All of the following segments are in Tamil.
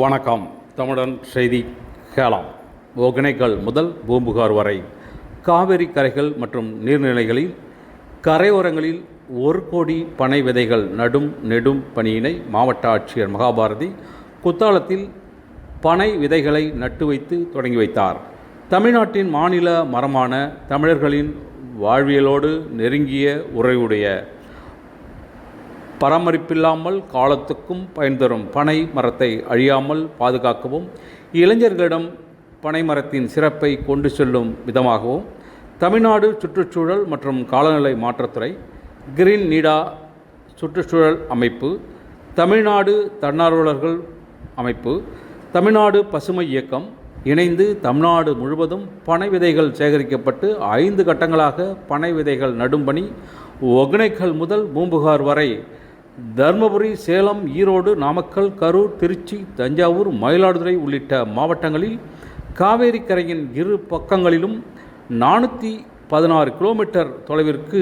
வணக்கம். தமிழன் செய்தி கேளாம். ஒகேனக்கல் முதல் பூம்புகார் வரை காவிரி கரைகள் மற்றும் நீர்நிலைகளில் கரையோரங்களில் ஒரு கோடி பனை விதைகள் நடும் நெடும் பணியினை மாவட்ட ஆட்சியர் மகாபாரதி குத்தாலத்தில் பனை விதைகளை நட்டு வைத்து தொடங்கி வைத்தார். தமிழ்நாட்டின் மாநில மரமான தமிழர்களின் வாழ்வியலோடு நெருங்கிய உறவுடைய பராமரிப்பில்லாமல் காலத்துக்கும் பயன் தரும் பனை மரத்தை அழியாமல் பாதுகாக்கவும் இளைஞர்களிடம் பனை மரத்தின் சிறப்பை கொண்டு செல்லும் விதமாகவும் தமிழ்நாடு சுற்றுச்சூழல் மற்றும் காலநிலை மாற்றத்துறை கிரீன் நீடா சுற்றுச்சூழல் அமைப்பு தமிழ்நாடு தன்னார்வலர்கள் அமைப்பு தமிழ்நாடு பசுமை இயக்கம் இணைந்து தமிழ்நாடு முழுவதும் பனை விதைகள் சேகரிக்கப்பட்டு ஐந்து கட்டங்களாக பனை விதைகள் நடும் பணி முதல் பூம்புகார் வரை தருமபுரி சேலம் ஈரோடு நாமக்கல் கரூர் திருச்சி தஞ்சாவூர் மயிலாடுதுறை உள்ளிட்ட மாவட்டங்களில் காவேரி கரையின் இரு பக்கங்களிலும் நானூற்றி பதினாறு கிலோமீட்டர் தொலைவிற்கு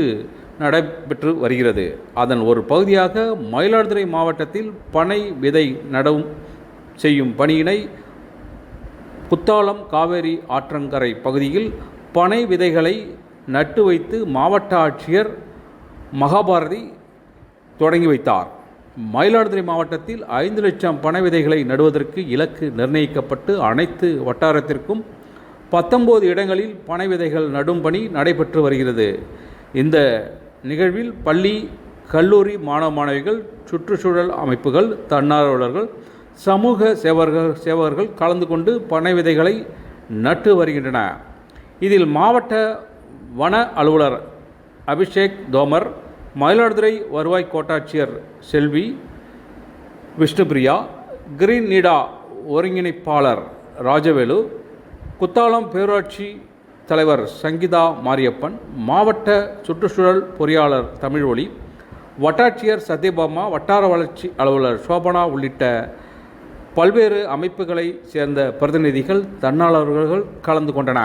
நடைபெற்று வருகிறது. அதன் ஒரு பகுதியாக மயிலாடுதுறை மாவட்டத்தில் பனை விதை நடவும் செய்யும் பணியினை குத்தாலம் காவேரி ஆற்றங்கரை பகுதியில் பனை விதைகளை நட்டு வைத்து மாவட்ட ஆட்சியர் மகாபாரதி தொடங்கி வைத்தார். மயிலாடுதுறை மாவட்டத்தில் ஐந்து லட்சம் பனை விதைகளை நடுவதற்கு இலக்கு நிர்ணயிக்கப்பட்டு அனைத்து வட்டாரத்திற்கும் பத்தொம்போது இடங்களில் பனை விதைகள் நடும் பணி நடைபெற்று வருகிறது. இந்த நிகழ்வில் பள்ளி கல்லூரி மாணவ மாணவிகள் சுற்றுச்சூழல் அமைப்புகள் தன்னார்வலர்கள் சமூக சேவர்கள் சேவகர்கள் கலந்து கொண்டு பனை விதைகளை நட்டு வருகின்றன இதில் மாவட்ட வன அலுவலர் அபிஷேக் தோமர் மயிலாடுதுறை வருவாய் கோட்டாட்சியர் செல்வி விஷ்ணுபிரியா கிரீன் நீடா ஒருங்கிணைப்பாளர் ராஜவேலு குத்தாலம் பேரூராட்சி தலைவர் சங்கீதா மாரியப்பன் மாவட்ட சுற்றுச்சூழல் பொறியாளர் தமிழ்மொழி வட்டாட்சியர் சத்யபாமா வட்டார வளர்ச்சி அலுவலர் சோபனா உள்ளிட்ட பல்வேறு அமைப்புகளை சேர்ந்த பிரதிநிதிகள் தன்னாளர்கள் கலந்து கொண்டன